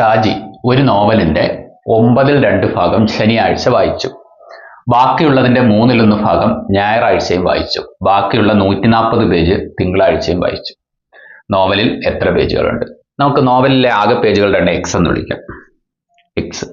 ഷാജി ഒരു നോവലിന്റെ ഒമ്പതിൽ രണ്ട് ഭാഗം ശനിയാഴ്ച വായിച്ചു. ബാക്കിയുള്ളതിന്റെ മൂന്നിലൊന്ന് ഭാഗം ഞായറാഴ്ചയും വായിച്ചു. ബാക്കിയുള്ള നൂറ്റി നാൽപ്പത് പേജ് തിങ്കളാഴ്ചയും വായിച്ചു. നോവലിൽ എത്ര പേജുകളുണ്ട്? നമുക്ക് നോവലിലെ ആകെ പേജുകളുടെ എണ്ണം എക്സ് എന്ന് വിളിക്കാം. എക്സ്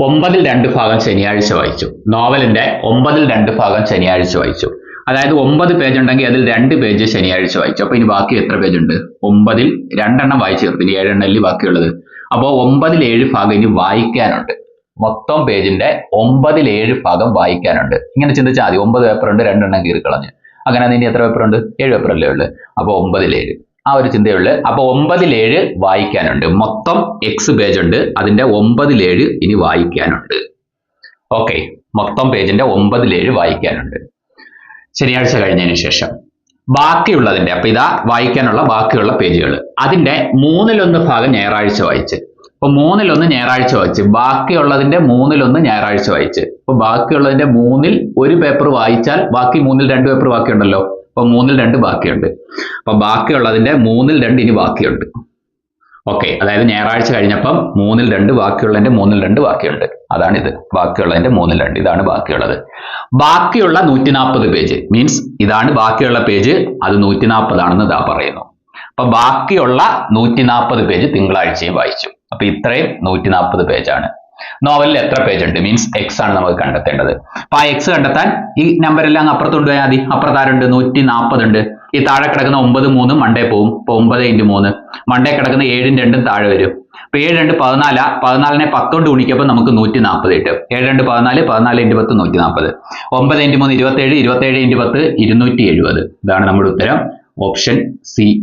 ഒമ്പതിൽ രണ്ട് ഭാഗം ശനിയാഴ്ച വായിച്ചു. നോവലിന്റെ ഒമ്പതിൽ രണ്ട് ഭാഗം ശനിയാഴ്ച വായിച്ചു. അതായത് ഒമ്പത് പേജ് ഉണ്ടെങ്കിൽ അതിൽ രണ്ട് പേജ് ശനിയാഴ്ച വായിച്ചു. അപ്പൊ ഇനി ബാക്കി എത്ര പേജ് ഉണ്ട് ഒമ്പതിൽ രണ്ടെണ്ണം വായിച്ചു തീർത്ത്. ഇനി ഏഴെണ്ണം അല്ലേ ബാക്കിയുള്ളത്? അപ്പോൾ ഒമ്പതിൽ ഏഴ് ഭാഗം ഇനി വായിക്കാനുണ്ട്. മൊത്തം പേജിന്റെ ഒമ്പതിൽ ഏഴ് ഭാഗം വായിക്കാനുണ്ട്. ഇങ്ങനെ ചിന്തിച്ചാൽ മതി. ഒമ്പത് പേപ്പർ ഉണ്ട് രണ്ടെണ്ണം കീറിക്കളഞ്ഞ് അങ്ങനെ ഇനി എത്ര പേപ്പർ ഉണ്ട്? ഏഴ് പേപ്പർ അല്ലേ ഉള്ളു. അപ്പോൾ ഒമ്പതിൽ ഏഴ് ആ ഒരു ചിന്തയുള്ളു അപ്പോൾ ഒമ്പതിൽ ഏഴ് വായിക്കാനുണ്ട്. മൊത്തം എക്സ് പേജ് ഉണ്ട്. അതിന്റെ ഒമ്പതിൽ ഏഴ് ഇനി വായിക്കാനുണ്ട്. ഓക്കെ മൊത്തം പേജിന്റെ ഒമ്പതിൽ ഏഴ് വായിക്കാനുണ്ട്. ശനിയാഴ്ച കഴിഞ്ഞതിന് ശേഷം. ബാക്കിയുള്ളതിന്റെ അപ്പൊ ഇതാ വായിക്കാനുള്ള ബാക്കിയുള്ള പേജുകൾ. അതിന്റെ മൂന്നിലൊന്ന് ഭാഗം ഞായറാഴ്ച വായിച്ച്. അപ്പൊ മൂന്നിലൊന്ന് ഞായറാഴ്ച വായിച്ച്. ബാക്കിയുള്ളതിന്റെ മൂന്നിലൊന്ന് ഞായറാഴ്ച വായിച്ച്. അപ്പൊ ബാക്കിയുള്ളതിന്റെ മൂന്നിൽ ഒരു പേപ്പർ വായിച്ചാൽ ബാക്കി മൂന്നിൽ രണ്ട് പേപ്പർ ബാക്കിയുണ്ടല്ലോ. അപ്പൊ മൂന്നിൽ രണ്ട് ബാക്കിയുണ്ട്. അപ്പൊ ബാക്കിയുള്ളതിന്റെ മൂന്നിൽ രണ്ട് ഇനി ബാക്കിയുണ്ട്. ഓക്കെ അതായത് ഞായറാഴ്ച കഴിഞ്ഞപ്പം മൂന്നിൽ രണ്ട് ബാക്കിയുള്ളതിന്റെ മൂന്നിൽ രണ്ട് ബാക്കിയുണ്ട്. അതാണ് ഇത് ബാക്കിയുള്ളതിന്റെ മൂന്നിൽ രണ്ട്. ഇതാണ് ബാക്കിയുള്ളത്. ബാക്കിയുള്ള നൂറ്റി നാൽപ്പത് പേജ്. മീൻസ് ഇതാണ് ബാക്കിയുള്ള പേജ്. അത് നൂറ്റി നാൽപ്പതാണെന്ന് ഇതാ പറയുന്നു. അപ്പൊ ബാക്കിയുള്ള നൂറ്റി നാൽപ്പത് പേജ് തിങ്കളാഴ്ചയും വായിച്ചു. അപ്പൊ ഇത്രയും നൂറ്റി നാൽപ്പത് പേജാണ്. നോവലിൽ എത്ര പേജ് ഉണ്ട്? മീൻസ് എക്സ് ആണ് നമുക്ക് കണ്ടെത്തേണ്ടത്. അപ്പൊ ആ എക്സ് കണ്ടെത്താൻ ഈ നമ്പർ എല്ലാം അപ്പുറത്ത് കൊണ്ടുപോയാൽ മതി. അപ്പുറത്താരുണ്ട് നൂറ്റി നാൽപ്പത് ഉണ്ട് ഈ താഴെ കിടക്കുന്ന ഒമ്പത് മൂന്നും മണ്ടേ പോവും. ഇപ്പൊ ഒമ്പത് ഇന്റു മൂന്ന്. മണ്ടേ കിടക്കുന്ന ഏഴും രണ്ടും താഴെ വരും. അപ്പൊ ഏഴ് രണ്ട് പതിനാലാ പതിനാലിനെ പത്തോണ്ട് ഗുണിക്കപ്പോൾ നമുക്ക് നൂറ്റി നാൽപ്പത് കിട്ടും. ഏഴ് രണ്ട് പതിനാല് പതിനാല് ഇന്റു പത്ത് നൂറ്റി നാൽപ്പത് ഒമ്പത് ഇന്റു മൂന്ന് ഇരുപത്തേഴ് ഇരുപത്തേഴ് ഇന്റു പത്ത് ഇരുന്നൂറ്റി എഴുപത് ഇതാണ് നമ്മുടെ ഉത്തരം. Option C